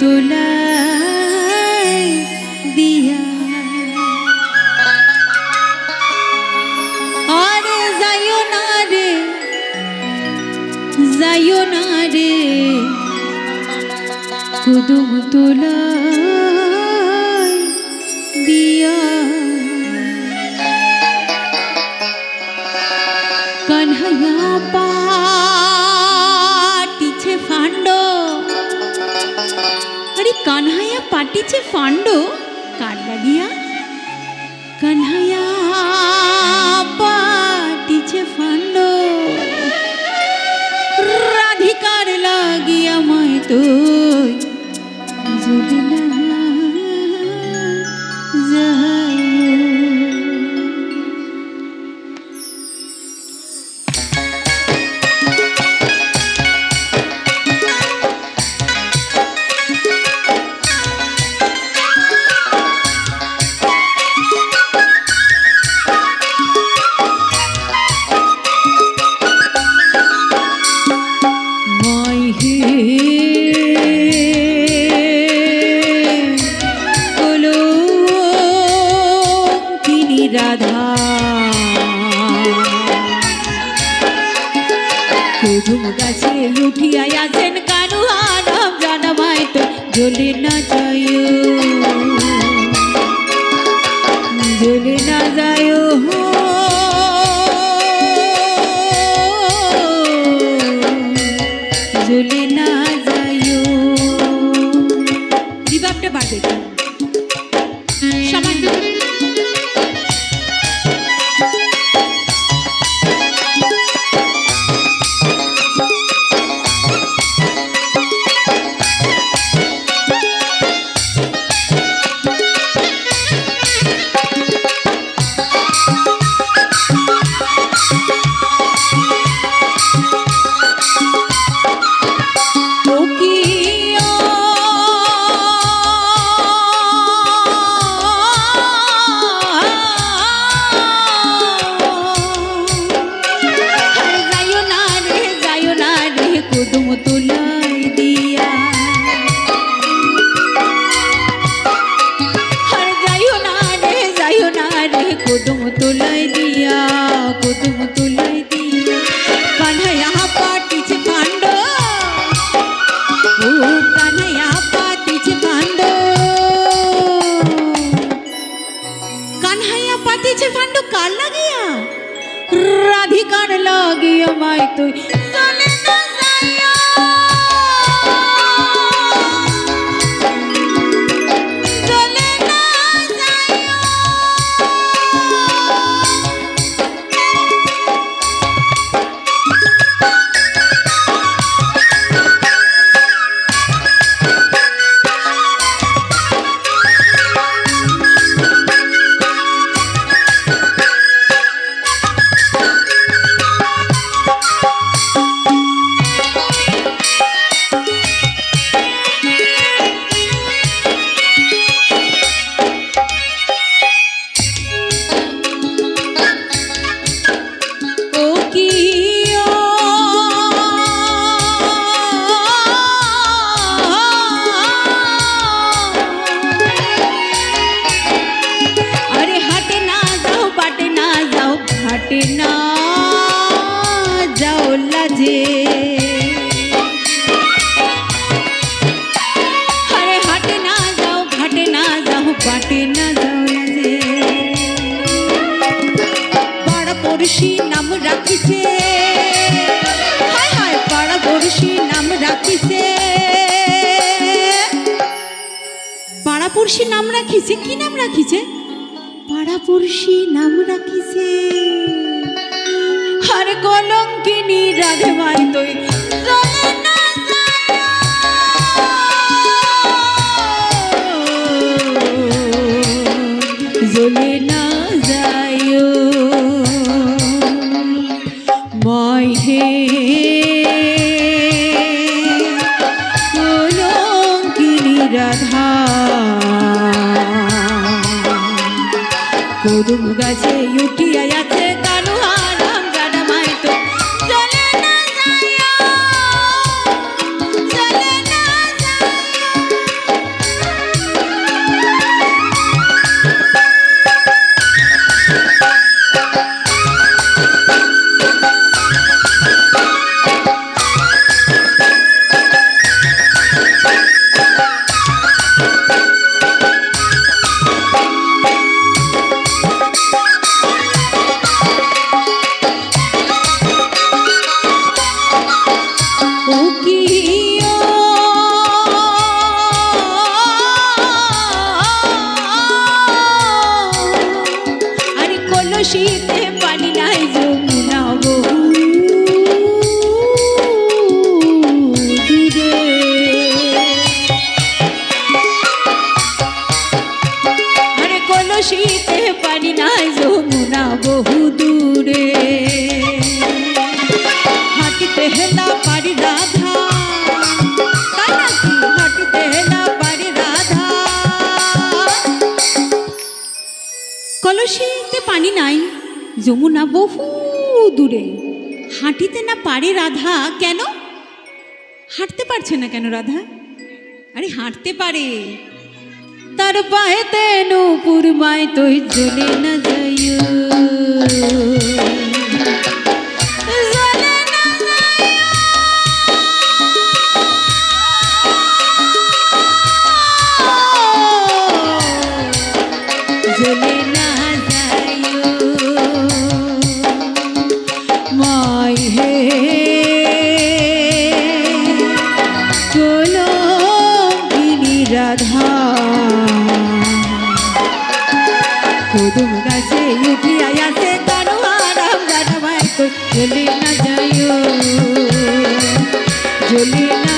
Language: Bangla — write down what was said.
তোলাই দিয়া। আরে যাইও না রে না রে। কুতুম তোলাই পাটিছে ফান্ড কার লাগিয়া কানহাইয়া। উঠিয়া আছেন কানু আরাম জানামাই তো জ্বলে না যায় জ্বলে না যায় তুলাই দিয়া কুদুম তুলাই দিয়া। কান্হাইয়া পাটিছে পান্ড ও কান্হাইয়া পাতিছে পান্ড কানহাইয়া পাতিছে পান্ড কার লাগিয়া? রাধিকার লাগিয়া মাই তুই বাটে নাম রাখিছে। হায় নাম রাখিছে। পাড়া নাম রাখিছে? কি নাম রাখিছে? পাড়া নাম রাখিছে। আর কলঙ্কিনী রাধে মাই তুই জ্বলে না যায় মই হে। রাধা। গাছে উঠিয়া আছে কানু কলসিতে পানি নাই যমুনা বহু কলসিতে পানি নাই যমুনা বহু দূরে হাঁটিতে হেলা পারি রাধা হাঁটিতে হেলা পারি রাধা? কলসিতে পানি নাই, যমুনা বহু দূরে। হাঁটিতে না পারে রাধা কেন? হাঁটতে পারছে না কেন রাধা? আরে হাঁটতে পারে। তার পায়ে তেন পুরমায় তুই চলে না যাইও রাধা কুদুম গাছে উঠিয়া আসে কানুয়া রাম রাধা ভাই কই চলি না যায় চলি না